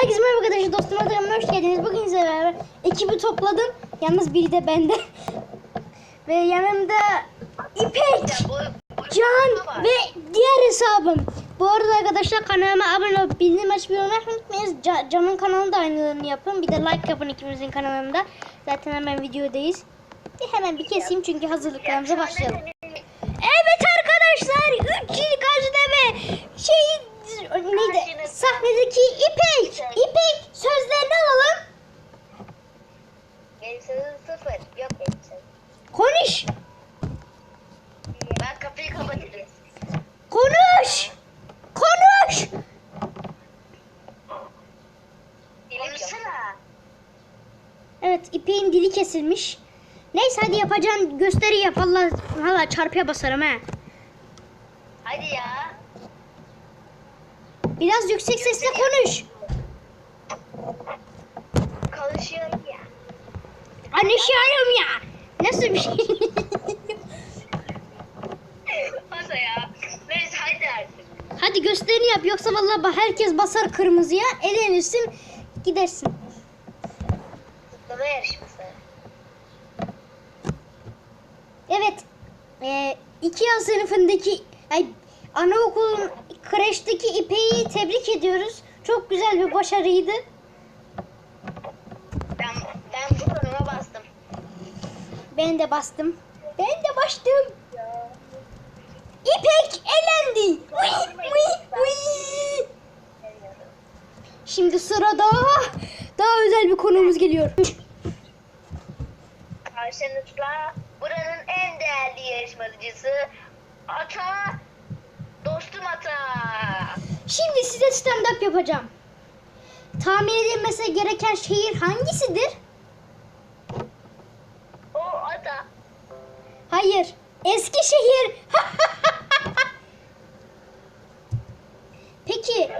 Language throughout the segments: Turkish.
Herkese merhaba arkadaşlar dostum kanalıma hoş geldiniz. Bugün size beraber ekibi topladım. Yalnız biri de bende. ve yanımda İpek, Can ve diğer hesabım. Bu arada arkadaşlar kanalıma abone olup bildirim açmayı unutmayın. Ca- Can'ın kanalında aynılarını yapın. Bir de like yapın ikimizin kanalında. Zaten hemen videodayız. Bir hemen bir keseyim çünkü hazırlıklarımıza başlayalım. Evet arkadaşlar 3 yıl karşıda ve şey neydi sahnedeki İpek İpek sözlerini alalım Benim sözüm sıfır. Yok benim sözüm. konuş Ben kapıyı kapatırım. konuş konuş Konuşsana. Evet İpek'in dili kesilmiş neyse hadi yapacağın gösteri yap Allah valla çarpıya basarım ha Hadi ya. Biraz yüksek sesle konuş Konuşuyorum ya. Anlaşıyorum ya nasıl bir şey Hadi ya. Neyse hadi artık. hadi gösterini yap yoksa vallahi herkes basar kırmızıya elenirsin gidersin Kutlama yarışması. Evet. Ee, iki yaz sınıfındaki ay, anaokulun kreşteki İpek'i tebrik ediyoruz. Çok güzel bir başarıydı. Ben, ben butonuma bastım. Ben de bastım. Ben de bastım. İpek elendi. Uy, uy, uy. Şimdi sırada daha özel bir konumuz geliyor. Karşınızda buranın en değerli yarışmacısı Ata. Şimdi size stand-up yapacağım. Tahmin edilmesi gereken şehir hangisidir? O Ata. Hayır. Eskişehir. Peki,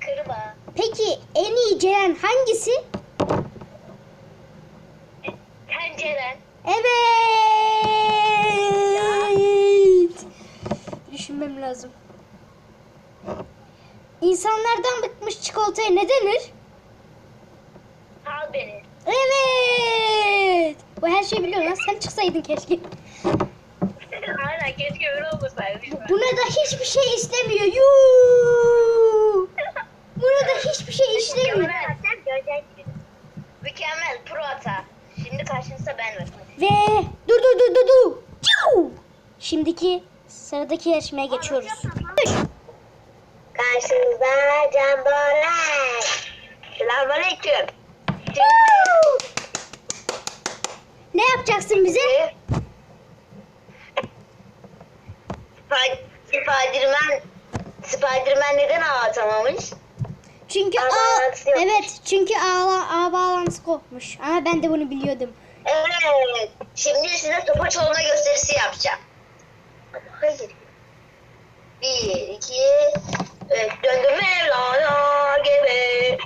kırma. peki en iyi Ceren hangisi? Tenceren. Evet. Düşünmem lazım. İnsanlardan bıkmış çikolataya ne denir? Al beni. Evet. Bu her şeyi biliyor lan. Sen çıksaydın keşke. Aynen keşke öyle olmasaydı. Buna da hiçbir şey istemiyor. Yuu. Buna da hiçbir şey istemiyor. Mükemmel. Pro ata. Şimdi karşınızda ben varım. Ve dur dur dur dur dur. Şimdiki sıradaki yarışmaya geçiyoruz. Boran. Selamünaleyküm. Ne yapacaksın bize? Sp- Spiderman Spiderman neden ağ atamamış? Çünkü Ağ evet çünkü A, A bağlantısı kopmuş. Ama ben de bunu biliyordum. Evet. Şimdi size topaç olma gösterisi yapacağım. Hayır. Bir, iki, döndüm Mevlana gibi.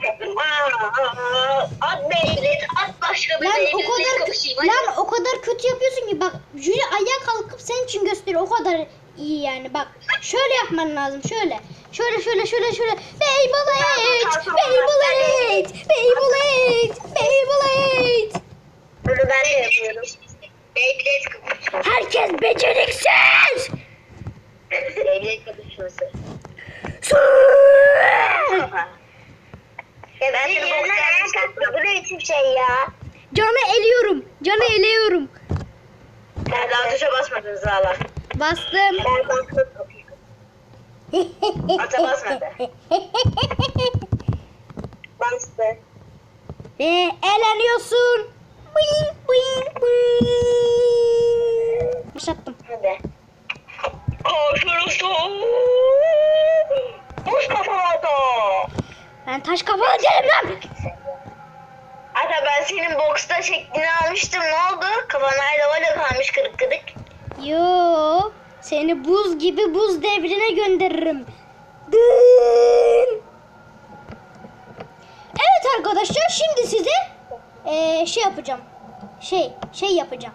At beylet, at başka bir Lan o kadar kapışayım. hadi. lan o kadar kötü yapıyorsun ki bak Jüri ayağa kalkıp senin için gösteriyor. O kadar iyi yani bak. Şöyle yapman lazım şöyle. Şöyle şöyle şöyle şöyle. Beyblade! Beyblade! Beyblade! Beyblade! Bunu ben de yapıyorum. Beyblade kapışması. Herkes beceriksiz! Beyblade kapışması. Ya ben seni bokslar Bu ne biçim şey ya? Canı eliyorum. Canı eliyorum. Daha tuşa basmadınız valla. Bastım. Ben bastım. Ata basmadı. Bastı. Ve eleniyorsun. Bing, bing, bing. Başlattım. Hadi. Karşınızda Mustafa Ata. Ben taş. Ata senin boksta şeklini almıştım. Ne oldu? Kafan hala öyle kalmış kırık kırık. Yo, seni buz gibi buz devrine gönderirim. Dın. Evet arkadaşlar şimdi size eee, şey yapacağım. Şey, şey yapacağım.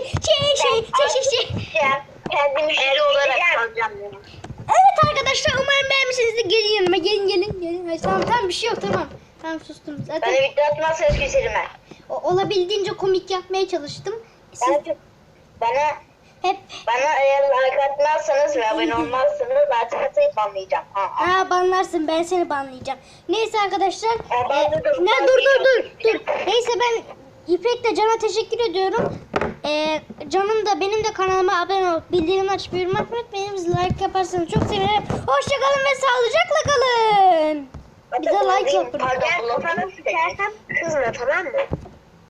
Kendimi şöyle olarak kalacağım. benim. Evet arkadaşlar umarım beğenmişsinizdir. Gelin yanıma gelin gelin gelin. Hayır, tamam tamam bir şey yok tamam. Tamam sustum. Zaten Bana video atmazsanız küserim ben. o- olabildiğince komik yapmaya çalıştım. Siz Bana, bana, hep bana eğer like atmazsanız ve abone olmazsanız zaten atayıp banlayacağım. Ha, ha. Aa banlarsın ben seni banlayacağım. Neyse arkadaşlar. Ben e, ne ben dur dur dur dur. Neyse ben İpek de Can'a teşekkür ediyorum. E, Can'ın da benim de kanalıma abone olup bildirim açıp yorum atmayı like yaparsanız çok sevinirim. Hoşçakalın ve sağlıcakla kalın. Bize like yapın. Pardon, Pardon, kızma tamam mı?